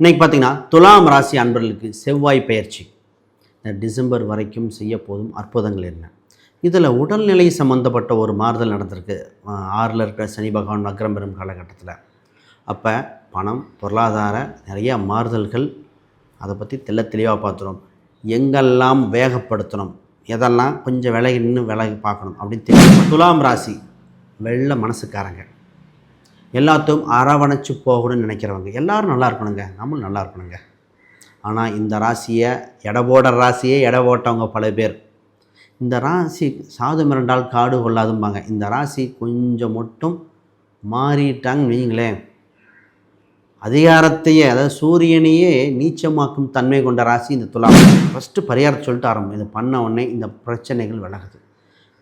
இன்றைக்கி பார்த்தீங்கன்னா துலாம் ராசி அன்பர்களுக்கு செவ்வாய் பயிற்சி இந்த டிசம்பர் வரைக்கும் செய்ய போதும் அற்புதங்கள் என்ன? இதில் உடல்நிலை சம்மந்தப்பட்ட ஒரு மாறுதல் நடந்திருக்கு. ஆறில் இருக்கிற சனி பகவான் வக்ரம் பெறும் காலகட்டத்தில். அப்போ பணம் பொருளாதார நிறைய மாறுதல்கள் அதை பற்றி தெள்ள தெளிவாக பார்த்துரும் எங்கெல்லாம் வேகப்படுத்தணும்? எதெல்லாம் கொஞ்சம் விலகி நின்று விலகி பார்க்கணும் அப்படின்னு தெரியும். துலாம் ராசி வெள்ளை மனசுக்காரங்க. எல்லாத்தையும் அரவணைச்சு போகணும்னு நினைக்கிறவங்க எல்லாரும் நல்லா இருக்கணுங்க. நம்மளும் நல்லா இருக்கணுங்க. ஆனால் இந்த ராசியை எடை போடுற ராசியே எடை போட்டவங்க பல பேர். இந்த ராசி சாது மிரண்டால் காடு கொள்ளாதும்பாங்க. இந்த ராசி கொஞ்சம் மட்டும் மாறிட்டாங்கன்னு வைங்களேன் அதிகாரத்தையே அதாவது சூரியனையே நீச்சமாக்கும் தன்மை கொண்ட ராசி இந்த துலாம் ஃபஸ்ட்டு பரிகாரம் சொல்லிட்டு ஆரம்பம். இதை பண்ண உடனே இந்த பிரச்சனைகள் விலகுது.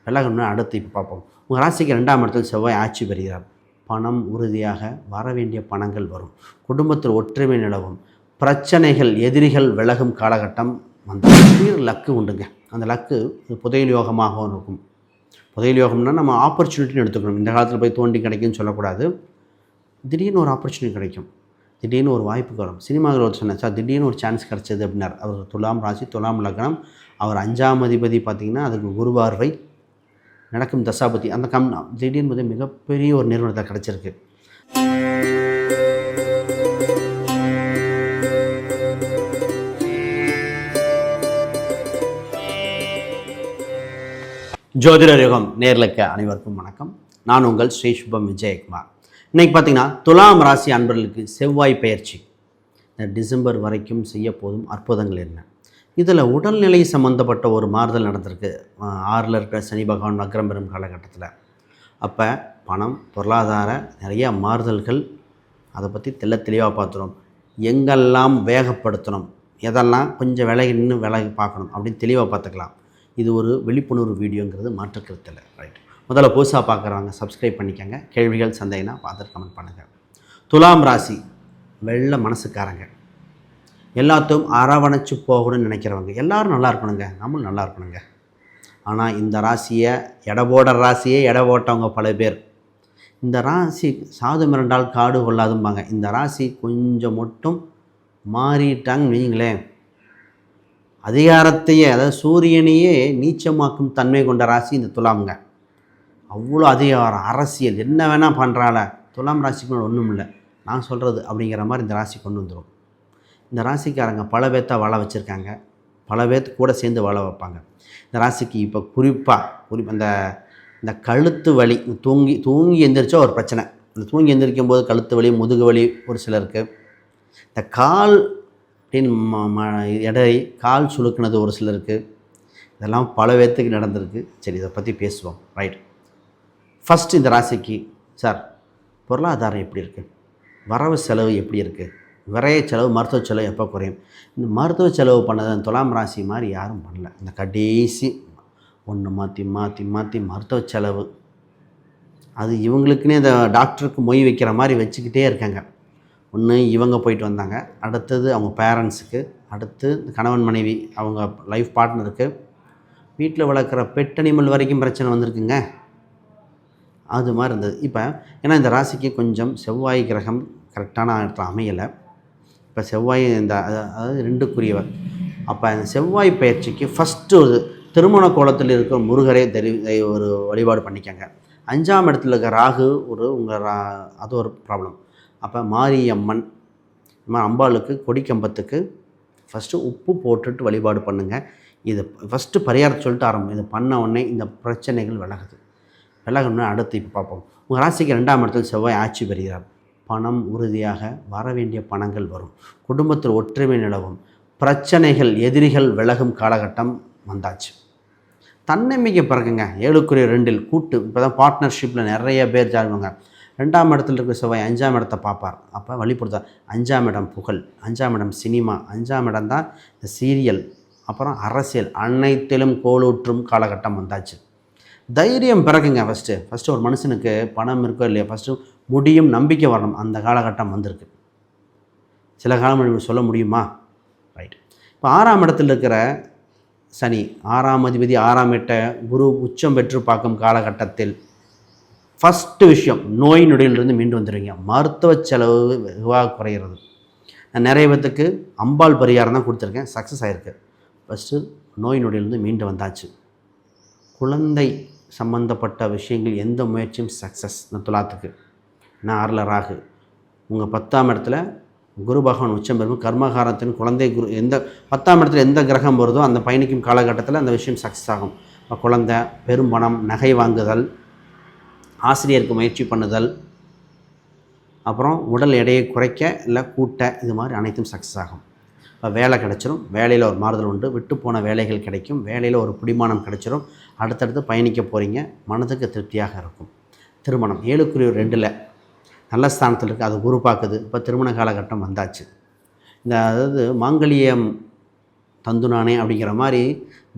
விலகணும்னு அடுத்து இப்போ பார்ப்போம். உங்கள் ராசிக்கு ரெண்டாம் இடத்தில் செவ்வாய் ஆட்சி பெறுகிறார். பணம் உறுதியாக வர வேண்டிய பணங்கள் வரும். குடும்பத்தில் ஒற்றுமை நிலவும். பிரச்சனைகள் எதிரிகள் விலகும் காலகட்டம் வந்தால் திடீர் லக்கு உண்டுங்க. அந்த லக்கு புதையல் யோகமாகவும் இருக்கும். புதையல் யோகம்னா நம்ம ஆப்பர்ச்சுனிட்டின்னு எடுத்துக்கணும். இந்த காலத்தில் போய் தோண்டி கிடைக்கும்னு சொல்லக்கூடாது. திடீர்னு ஒரு ஆப்பர்ச்சுனிட்டி கிடைக்கும். திடீர்னு ஒரு வாய்ப்பு வரும். சினிமாவில் ஒரு சொன்னேன் சார் திடீர்னு ஒரு சான்ஸ் கிடச்சது அப்படின்னார். அவர் துலாம் ராசி துலாம் லக்னம். அவர் அஞ்சாம் அதிபதி பார்த்திங்கன்னா அதுக்கு குருவார்வை நடக்கும் தசாபதி. அந்த கம் திடீர்னு வந்து மிகப்பெரிய ஒரு நிறுவனத்தை கிடச்சிருக்கு. ஜோதிடர் யுகம் நேர்லக்க அனைவருக்கும் வணக்கம். நான் உங்கள் ஸ்ரீ சுபம் விஜயகுமார். இன்னைக்கு பார்த்தீங்கன்னா துலாம் ராசி அன்பர்களுக்கு செவ்வாய் பயிற்சி டிசம்பர் வரைக்கும் செய்ய போதும் அற்புதங்கள் என்ன? இதில் உடல்நிலை சம்மந்தப்பட்ட ஒரு மாறுதல் நடந்திருக்கு. ஆறில் இருக்கிற சனி பகவான் வக்ரம் பெறும் காலகட்டத்தில். அப்போ பணம் பொருளாதார நிறைய மாறுதல்கள் அதை பற்றி தெள்ள தெளிவாக பார்த்துரும் எங்கெல்லாம் வேகப்படுத்தணும் எதெல்லாம் கொஞ்சம் விலகி நின்று விலகி பார்க்கணும் அப்படின்னு தெளிவாக பார்த்துக்கலாம். இது ஒரு விழிப்புணர்வு வீடியோங்கிறது மாற்றுக்கருத்தில். ரைட் முதல்ல புதுசாக பார்க்குறவங்க சப்ஸ்கிரைப் பண்ணிக்கோங்க. கேள்விகள் சந்தேகம்னா பார்த்துட்டு கமெண்ட் பண்ணுங்கள் துலாம் ராசி வெள்ளை மனசுக்காரங்க. எல்லாத்தையும் அரவணைச்சு போகணும்னு நினைக்கிறவங்க எல்லோரும் நல்லா இருக்கணுங்க. நம்மளும் நல்லா இருக்கணுங்க. ஆனால் இந்த ராசியை எடை போடுற ராசியே எடை போட்டவங்க பல பேர். இந்த ராசி சாது மிரண்டால் காடு கொள்ளாதும்பாங்க. இந்த ராசி கொஞ்சம் மட்டும் மாறிட்டாங்கன்னு வைங்களேன் அதிகாரத்தையே அதாவது சூரியனையே நீச்சமாக்கும் தன்மை கொண்ட ராசி இந்த துலாம்ங்க. அவ்வளோ அதிகாரம் அரசியல் என்ன வேணால் பண்ணுறால துலாம் ராசிக்கு ஒன்றும் இல்லை நான் சொல்கிறது அப்படிங்கிற மாதிரி இந்த ராசி கொண்டு வந்துடும் இந்த ராசிக்காரங்க பல பேர்த்த வாழ வச்சுருக்காங்க. பல பேர்த்து கூட சேர்ந்து வாழ வைப்பாங்க. இந்த ராசிக்கு இப்போ குறிப்பாக குறிப்பாக இந்த இந்த கழுத்து வலி தூங்கி தூங்கி எந்திரிச்சா ஒரு பிரச்சனை. இந்த தூங்கி எந்திரிக்கும் போது கழுத்து வலி முதுகு வலி ஒரு சிலருக்கு இந்த கால் அப்படின்னு ம ம எடை கால் சுளுக்குனது ஒரு சிலருக்கு இதெல்லாம் பல பேர்த்துக்கு நடந்திருக்கு. சரி இதை பற்றி பேசுவோம். ரைட். ஃபஸ்ட் இந்த ராசிக்கு சார் பொருளாதாரம் எப்படி இருக்குது வரவு செலவு எப்படி இருக்குது விரைய செலவு மருத்துவ செலவு எப்போ குறையும்? இந்த மருத்துவ செலவு பண்ணது அந்த துலாம் ராசி மாதிரி யாரும் பண்ணல. இந்த கடைசி ஒன்று மாற்றி மாற்றி மாற்றி மருத்துவ செலவு. அது இவங்களுக்குன்னே இந்த டாக்டருக்கு மொய் வைக்கிற மாதிரி வச்சுக்கிட்டே இருக்காங்க. ஒன்று இவங்க போயிட்டு வந்தாங்க. அடுத்தது அவங்க பேரண்ட்ஸுக்கு அடுத்து கணவன் மனைவி அவங்க லைஃப் பார்ட்னருக்கு. வீட்டில் வளர்க்குற பெட் அனிமல் வரைக்கும் பிரச்சனை வந்திருக்குங்க. அது மாதிரி இருந்தது. இப்போ ஏன்னா இந்த ராசிக்கு கொஞ்சம் செவ்வாய் கிரகம் கரெக்டான இடத்துல அமையலை. இப்போ செவ்வாய் இந்த அதாவது ரெண்டுக்குரியவர். அப்போ அந்த செவ்வாய் பயிற்சிக்கு ஃபஸ்ட்டு ஒரு திருமண கோலத்தில் இருக்கிற முருகரே தெரி ஒரு வழிபாடு பண்ணிக்கங்க. அஞ்சாம் இடத்துல இருக்க ராகு ஒரு உங்கள் ரா அது ஒரு ப்ராப்ளம் அப்போ மாரியம்மன் இந்த மாதிரி அம்பாளுக்கு கொடிக்கம்பத்துக்கு ஃபஸ்ட்டு உப்பு போட்டுட்டு வழிபாடு பண்ணுங்கள் இது ஃபஸ்ட்டு பரிகாரம் சொல்லிட்டு ஆரம்பம். இது பண்ண உடனே இந்த பிரச்சனைகள் விலகுது. விலகணும்னு அடுத்து இப்போ பார்ப்போம். உங்கள் ராசிக்கு ரெண்டாம் இடத்துல செவ்வாய் ஆட்சி பெறுகிறார். பணம் உறுதியாக வர வேண்டிய பணங்கள் வரும். குடும்பத்தில் ஒற்றுமை நிலவும். பிரச்சனைகள் எதிரிகள் விலகும் காலகட்டம் வந்தாச்சு. தன்னம்பிக்கை பிறகுங்க. ஏழுக்குரிய ரெண்டில் கூட்டு. இப்போ தான் பார்ட்னர்ஷிப்பில் நிறைய பேர் ஜாடுவாங்க ரெண்டாம் இடத்துல இருக்கிற செவ்வாய் அஞ்சாம் இடத்தை பார்ப்பார். அப்போ வழிபடுத்தார் அஞ்சாம் இடம் புகழ் அஞ்சாம் இடம் சினிமா அஞ்சாம் இடம் தான் இந்த சீரியல் அப்புறம் அரசியல் அனைத்திலும் கோலூற்றும் காலகட்டம் வந்தாச்சு. தைரியம் பிறகுங்க ஃபஸ்ட்டு ஃபஸ்ட்டு ஒரு மனுஷனுக்கு பணம் இருக்கோ இல்லையா? ஃபஸ்ட்டு முடியும் நம்பிக்கை வரணும். அந்த காலகட்டம் வந்திருக்கு. சில காலம் இப்படி சொல்ல முடியுமா? ரைட் இப்போ ஆறாம் இடத்துல இருக்கிற சனி ஆறாம் அதிபதி ஆறாம் எட்ட குரு உச்சம் பெற்று பார்க்கும் காலகட்டத்தில் ஃபஸ்ட்டு விஷயம் நோய் நொடியிலிருந்து மீண்டு வந்துடுவீங்க. மருத்துவ செலவு வெகுவாக குறையிறது. நான் நிறைய பேத்துக்கு அம்பாள் பரிகாரம் தான் கொடுத்துருக்கேன். சக்ஸஸ் ஆகிருக்கு ஃபஸ்ட்டு நோய் நொடியிலிருந்து மீண்டு வந்தாச்சு. குழந்தை சம்பந்தப்பட்ட விஷயங்கள் எந்த முயற்சியும் சக்ஸஸ் இந்த துலாத்துக்கு. நான் ஆறில் ராகு. உங்கள் பத்தாம் இடத்துல குரு பகவான் உச்சம் பெறும். கர்மகாரத்தின் குழந்தை குரு எந்த பத்தாம் இடத்துல எந்த கிரகம் வருதோ அந்த பயணிக்கும் காலகட்டத்தில் அந்த விஷயம் சக்ஸஸ் ஆகும். இப்போ குழந்தை பெரும்பணம் நகை வாங்குதல் ஆசிரியருக்கு முயற்சி பண்ணுதல் அப்புறம் உடல் எடையை குறைக்க இல்லை கூட்ட இது மாதிரி அனைத்தும் சக்ஸஸ் ஆகும். இப்போ வேலை கிடச்சிரும். வேலையில் ஒரு மாறுதல் உண்டு. விட்டு போன வேலைகள் கிடைக்கும். வேலையில் ஒரு பிடிமானம் கிடச்சிரும். அடுத்தடுத்து பயணிக்க போகிறீங்க மனதுக்கு திருப்தியாக இருக்கும். திருமணம். ஏழுக்குரிய ரெண்டில் நல்ல ஸ்தானத்தில் இருக்குது அது குரு பார்க்குது. இப்போ திருமண காலகட்டம் வந்தாச்சு. இந்த அதாவது மாங்கல்யம் தந்துனானே அப்படிங்கிற மாதிரி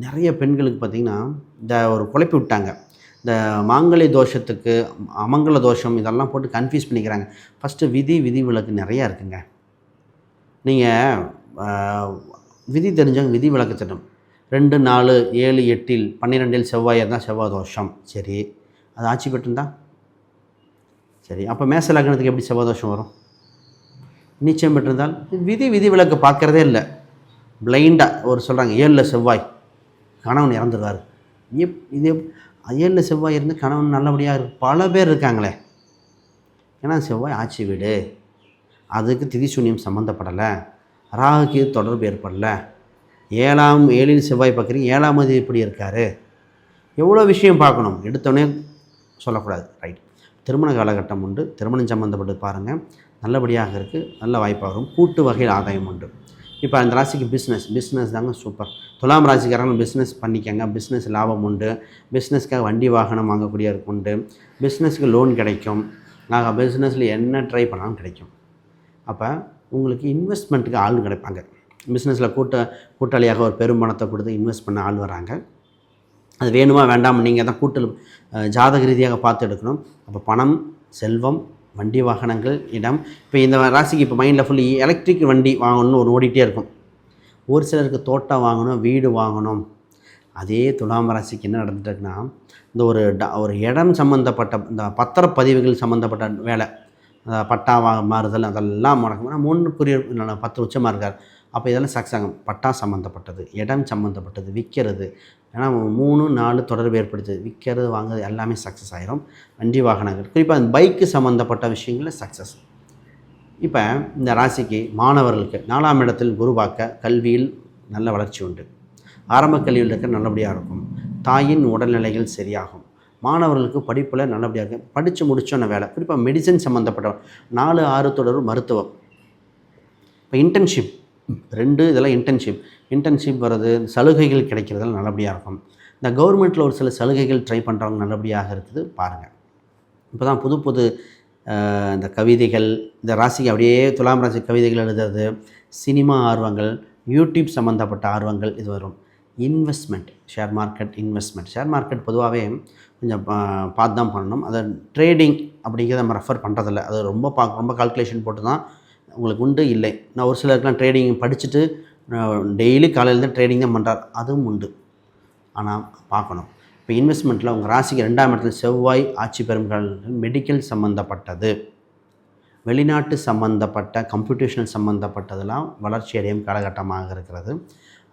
நிறைய பெண்களுக்கு பார்த்திங்கன்னா இந்த ஒரு குழப்பி விட்டாங்க. இந்த மாங்கலி தோஷத்துக்கு அமங்கல தோஷம் இதெல்லாம் போட்டு கன்ஃபியூஸ் பண்ணிக்கிறாங்க. ஃபஸ்ட்டு விதி விதி விலக்கு நிறையா இருக்குங்க. நீங்கள் விதி தெரிஞ்சவங்க விதி விளக்கு திட்டம் ரெண்டு நாலு ஏழு எட்டில் பன்னிரெண்டில் செவ்வாய் இருந்தால் செவ்வாய் தோஷம். சரி. அது ஆட்சி பெற்றிருந்தா? சரி அப்போ மேச லக்னத்துக்கு எப்படி செவ்வாய் வரும்? நிச்சயம் பெற்றிருந்தால் விதி விதி விலக்கு பார்க்குறதே இல்லை. பிளைண்டாக ஒரு சொல்கிறாங்க ஏழில் செவ்வாய் கணவன் இறந்துடுவார் எப் இது எப் ஏழில் செவ்வாய் இருந்து கணவன் நல்லபடியாக இருக்கு பல பேர் இருக்காங்களே. ஏன்னா செவ்வாய் ஆட்சி வீடு. அதுக்கு திதிசூன்யம் சம்மந்தப்படலை ராகுக்கு தொடர்பு ஏற்படலை. ஏழாம் ஏழில் செவ்வாய் பார்க்குறீங்க ஏழாம் மதி எப்படி இருக்கார்? எவ்வளோ விஷயம் பார்க்கணும்? எடுத்தோடனே சொல்லக்கூடாது. ரைட் திருமண காலகட்டம் உண்டு. திருமணம் சம்மந்தப்பட்டு பாருங்கள் நல்லபடியாக இருக்குது நல்ல வாய்ப்பாக வரும் கூட்டு வகையில் ஆதாயம் உண்டு. இப்போ அந்த ராசிக்கு பிஸ்னஸ் பிஸ்னஸ் தாங்க சூப்பர் துலாம் ராசிக்காரங்க பிஸ்னஸ் பண்ணிக்கங்க. பிஸ்னஸ் லாபம் உண்டு. பிஸ்னஸ்க்காக வண்டி வாகனம் வாங்கக்கூடிய உண்டு. பிஸ்னஸ்க்கு லோன் கிடைக்கும். நாங்கள் பிஸ்னஸில் என்ன ட்ரை பண்ணாலும் கிடைக்கும். அப்போ உங்களுக்கு இன்வெஸ்ட்மெண்ட்டுக்கு ஆள் கிடைப்பாங்க. பிஸ்னஸில் கூட்ட கூட்டாளியாக ஒரு பெரும் பணத்தை கொடுத்து இன்வெஸ்ட் பண்ண ஆள் வராங்க. அது வேணுமா வேண்டாம் நீங்கள் தான் கூட்டல் ஜாதக ரீதியாக பார்த்து எடுக்கணும். அப்போ பணம் செல்வம் வண்டி வாகனங்கள் இடம். இப்போ இந்த ராசிக்கு இப்போ மைண்டில் ஃபுல்லி எலக்ட்ரிக் வண்டி வாங்கணும்னு ஒரு ஓடிட்டே இருக்கும். ஒரு சிலருக்கு தோட்டம் வாங்கணும் வீடு வாங்கணும். அதே துலாம் ராசிக்கு என்ன நடந்துட்டு இருக்குன்னா இந்த ஒரு ட ஒரு இடம் சம்மந்தப்பட்ட இந்த பத்திரப்பதிவுகள் சம்மந்தப்பட்ட வேலை. பட்டா வா மாறுதல் அதெல்லாம் முடக்கம். மூணுக்குரிய புரிய பத்து உச்சமாக இருக்கார். அப்போ இதெல்லாம் சக்ஸ் ஆகும் பட்டா சம்மந்தப்பட்டது இடம் சம்மந்தப்பட்டது விற்கிறது. ஏன்னா மூணு நாலு தொடர்பு ஏற்படுத்துது விற்கிறது வாங்குறது எல்லாமே சக்ஸஸ் ஆயிரும். வண்டி வாகனங்கள். குறிப்பாக அந்த பைக்கு சம்மந்தப்பட்ட விஷயங்களில் சக்ஸஸ் இப்போ இந்த ராசிக்கு மாணவர்களுக்கு நாலாம் இடத்தில் குருவாக்க கல்வியில் நல்ல வளர்ச்சி உண்டு. ஆரம்ப கல்வியில் இருக்க நல்லபடியாக இருக்கும். தாயின் உடல்நிலைகள் சரியாகும். மாணவர்களுக்கு படிப்பில் நல்லபடியாக இருக்கும் படித்து முடிச்சோன்ன வேலை. குறிப்பாக மெடிசன் சம்மந்தப்பட்ட நாலு ஆறு தொடர் மருத்துவம். இப்போ இன்டர்ன்ஷிப் ரெண்டு இதெல்லாம் இன்டர்ன்ஷிப் இன்டர்ன்ஷிப் வர்றது சலுகைகள் கிடைக்கிறதெல்லாம் நல்லபடியாக இருக்கும். இந்த கவர்மெண்ட்டில் ஒரு சில சலுகைகள் ட்ரை பண்ணுறவங்க நல்லபடியாக இருக்குது பாருங்கள் இப்போ தான் புது புது இந்த கவிதைகள் இந்த ராசிக்கு அப்படியே துலாம் ராசி கவிதைகள் எழுதுறது சினிமா ஆர்வங்கள் யூடியூப் சம்மந்தப்பட்ட ஆர்வங்கள் இது வரும். Investment share market investment share market பொதுவாகவே கொஞ்சம் பா- பார்த்து தான் பண்ணணும். அதை ட்ரேடிங் அப்படிங்கிறத நம்ம ரெஃபர் பண்ணுறதில்ல அது ரொம்ப பா ரொம்ப கால்குலேஷன் போட்டு தான் உங்களுக்கு உண்டு? இல்லை. நான் ஒரு சிலருக்குலாம் ட்ரேடிங் படிச்சுட்டு டெய்லி காலையிலேருந்து ட்ரேடிங் தான் பண்ணுறார் அதுவும் உண்டு. ஆனால் பார்க்கணும். இப்போ இன்வெஸ்ட்மெண்ட்டில் உங்கள் ராசிக்கு ரெண்டாம் இடத்துல செவ்வாய் ஆட்சி பெரும்கள் மெடிக்கல் சம்மந்தப்பட்டது வெளிநாட்டு சம்மந்தப்பட்ட கம்ப்யூட்டேஷன் சம்மந்தப்பட்டதெல்லாம் வளர்ச்சி அடையும் காலகட்டமாக இருக்கிறது.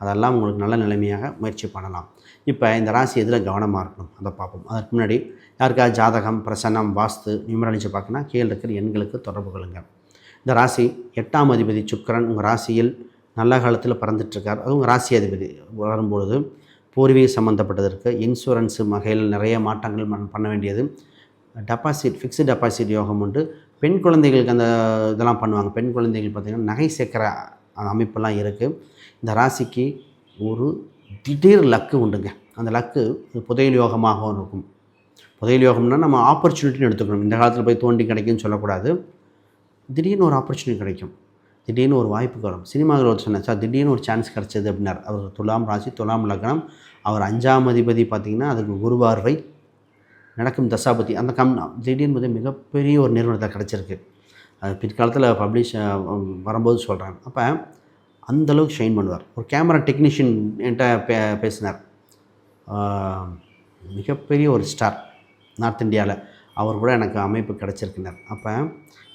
அதெல்லாம் உங்களுக்கு நல்ல நிலைமையாக முயற்சி பண்ணலாம். இப்போ இந்த ராசி எதில் கவனமாக இருக்கணும்? அதை பார்ப்போம். அதற்கு முன்னாடி யாருக்காவது ஜாதகம் பிரசன்னம் வாஸ்து நியூமராலஜி பார்க்கணும்னா கீழே இருக்கிற எண்களுக்கு தொடர்பு கொள்ளுங்கள். இந்த ராசி எட்டாம் அதிபதி சுக்கரன் உங்கள் ராசியில் நல்ல காலத்தில் பறந்துட்டுருக்கார். அது உங்கள் ராசி அதிபதி வரும்பொழுது பூர்வீக சம்மந்தப்பட்டதற்கு இன்சூரன்ஸு வகையில் நிறைய மாற்றங்கள் பண்ண வேண்டியது. டெபாசிட் ஃபிக்ஸ்டு டெபாசிட் யோகம் உண்டு. பெண் குழந்தைகளுக்கு அந்த இதெல்லாம் பண்ணுவாங்க. பெண் குழந்தைகள் பார்த்திங்கன்னா நகை சேர்க்குற அமைப்பெல்லாம் இருக்குது இந்த ராசிக்கு ஒரு திடீர் லக்கு உண்டுங்க. அந்த லக்கு புதையல் யோகமாகவும் இருக்கும். புதையல் யோகம்னா நம்ம ஆப்பர்ச்சுனிட்டின்னு எடுத்துக்கணும். இந்த காலத்தில் போய் தோண்டி கிடைக்கும்னு சொல்லக்கூடாது. திடீர்னு ஒரு ஆப்பர்ச்சுனிட்டி கிடைக்கும். திடீர்னு ஒரு வாய்ப்பு வரும். சினிமாவில் ஒரு சொன்னேன் சார் திடீர்னு ஒரு சான்ஸ் கிடச்சது அப்படின்னார். அவர் துலாம் ராசி துலாம் லக்னம். அவர் அஞ்சாம் அதிபதி பார்த்திங்கன்னா அதுக்கு குருபார்வை நடக்கும் தசாபதி. அந்த கம் திடீர்னு வந்து மிகப்பெரிய ஒரு நிறுவனத்தை கிடச்சிருக்கு. அது பிற்காலத்தில் பப்ளிஷ் வரும்போது சொல்கிறேன் அப்போ அந்தளவுக்கு ஷைன் பண்ணுவார். ஒரு கேமரா டெக்னீஷியன் என்கிட்ட பே பேசினார். மிகப்பெரிய ஒரு ஸ்டார் நார்த் இந்தியாவில் அவர் கூட எனக்கு அமைப்பு கிடச்சிருக்கினார். அப்போ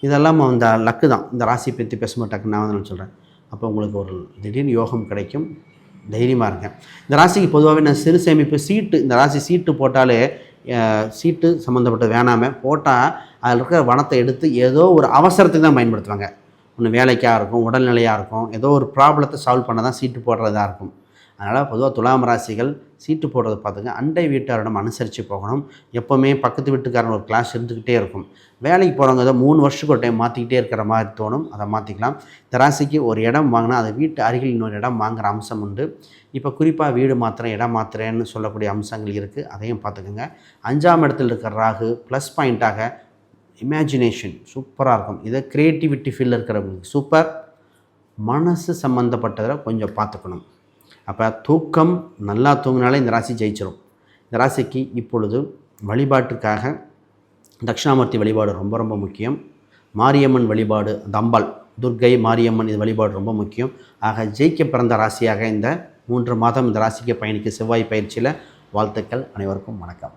இதெல்லாம் அந்த லக்கு தான். இந்த ராசி பற்றி பேசும்போது டக்கு நான் வந்து சொல்கிறேன் அப்போ உங்களுக்கு ஒரு திடீர்னு யோகம் கிடைக்கும். தைரியமாக இருங்க. இந்த ராசிக்கு பொதுவாகவே நான் சிறு சேமிப்பு சீட்டு இந்த ராசி சீட்டு போட்டாலே சீட்டு சம்மந்தப்பட்ட வேணாமல் போட்டால் அதில் இருக்கிற வனத்தை எடுத்து ஏதோ ஒரு அவசரத்துக்கு தான் பயன்படுத்துவாங்க. ஒன்று வேலைக்காக இருக்கும் உடல்நிலையாக இருக்கும் ஏதோ ஒரு ப்ராப்ளத்தை சால்வ் பண்ண தான் சீட்டு போடுறதா இருக்கும். அதனால் பொதுவாக துலாம் ராசிகள் சீட்டு போடுறத பார்த்துங்க. அண்டை வீட்டாரிடம் அனுசரித்து போகணும். எப்போவுமே பக்கத்து வீட்டுக்காரன் ஒரு கிளாஸ் இருந்துக்கிட்டே இருக்கும். வேலைக்கு போகிறவங்க ஏதோ மூணு வருஷத்துக்கு ஒரு டைம் மாற்றிக்கிட்டே இருக்கிற மாதிரி தோணும். அதை மாற்றிக்கலாம் இந்த ராசிக்கு ஒரு இடம் வாங்கினா அது வீட்டு அருகில் இன்னொரு இடம் வாங்குகிற அம்சம் உண்டு. இப்போ குறிப்பாக வீடு மாத்திரம் இடம் மாத்திரேன்னு சொல்லக்கூடிய அம்சங்கள் இருக்குது அதையும் பார்த்துக்கோங்க. அஞ்சாம் இடத்தில் இருக்கிற ராகு ப்ளஸ் பாயிண்ட்டாக இமேஜினேஷன் சூப்பராக இருக்கும். இதை க்ரியேட்டிவிட்டி ஃபீல்டில் இருக்கிறவங்களுக்கு சூப்பர் மனசு சம்மந்தப்பட்டதில் கொஞ்சம் பார்த்துக்கணும். அப்போ தூக்கம் நல்லா தூங்கினாலே இந்த ராசி ஜெயிச்சிடும் இந்த ராசிக்கு இப்பொழுது வழிபாட்டுக்காக தட்சிணாமூர்த்தி வழிபாடு ரொம்ப ரொம்ப முக்கியம். மாரியம்மன் வழிபாடு தம்பாள் துர்கை துர்க்கை மாரியம்மன் இது வழிபாடு ரொம்ப முக்கியம். ஆக ஜெயிக்க பிறந்த ராசியாக இந்த மூன்று மாதம் இந்த ராசிக்கு பயணிக்க செவ்வாய் பயிற்சியில் வாழ்த்துக்கள் அனைவருக்கும் வணக்கம்.